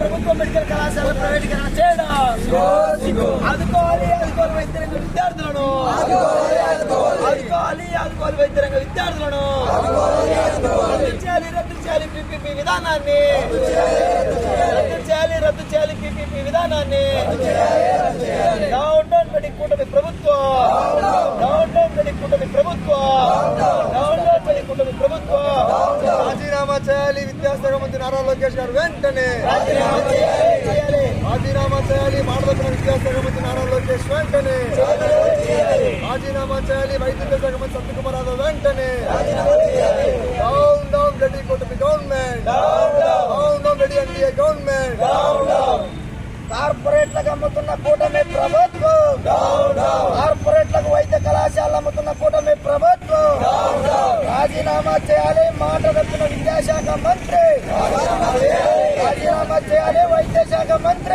ప్రభుత్వ మెడికల్ కళాశాల ప్రైవేటీకరణ చేయడం. ఆదుకోవాలి ఆదుకోవాలి వైద్యరంగ విద్యార్థులను. ఆదుకోవాలి ఆదుకోవాలి వైద్యరంగ విద్యార్థులను. రద్దు చేయాలి రద్దు చేయాలి పిపిపి విధానాన్ని. రద్దు చేయాలి రద్దు చేయాలి పిపిపి విధానాన్ని. డౌన్ డౌన్ మెడి కూటమి ప్రభుత్వం. డౌన్ డౌన్ మెడి కూటమి ప్రభుత్వం డౌన్ డౌన్ మెడి కూటమి ప్రభుత్వం రాజీనామా చేయాలి విద్యాశాఖ మంత్రి నారా లోకేష్ గారు వెంటనే రాజీనామా చేయాలి మాడదొచ్చిన విద్యాశాఖ మంత్రి నారా లోకేష్ వెంటనే రాజీనామా చేయాలి వైద్య శాఖ మంత్రి సత్యకుమార్ యాదవ్ వెంటనే డౌన్ డౌన్ రెడ్డి కూటమి government. Down down Reddy NDA government. కార్పొరేట్లకు అమ్ముతున్న కూటమి ప్రభుత్వం. కార్పొరేట్లకు వైద్య కళాశాలలు అమ్ముతున్న కూటమి ప్రభుత్వం. రాజీనామా చేయాలి మాట తప్పిన విద్యాశాఖ మంత్రి. రాజీనామా చేయాలి వైద్య శాఖ మంత్రి.